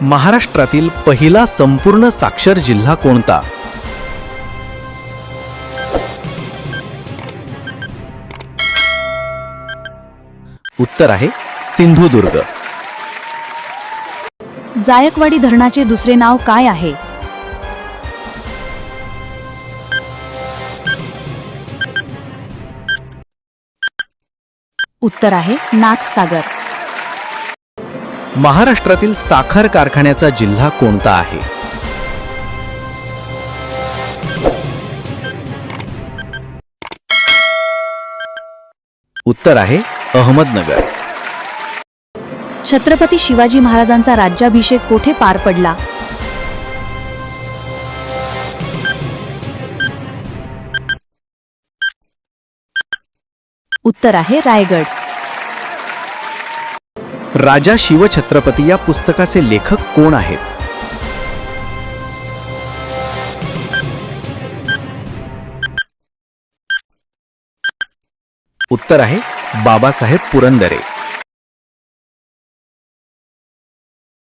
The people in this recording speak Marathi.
महाराष्ट्रातील पहिला संपूर्ण साक्षर जिल्हा कोणता? उत्तर आहे सिंधुदुर्ग. जायकवाडी धरणाचे दुसरे नाव काय आहे? उत्तर आहे नाथसागर महाराष्ट्रातील साखर कारखान्याचा जिल्हा कोणता आहे? उत्तर आहे अहमदनगर. छत्रपती शिवाजी महाराजांचा राज्याभिषेक कोठे पार पडला? उत्तर आहे रायगड. राजा शिव छत्रपति या पुस्तका से लेखक कोण आहेत? उत्तर आहे बाबासाहेब पुरंदरे.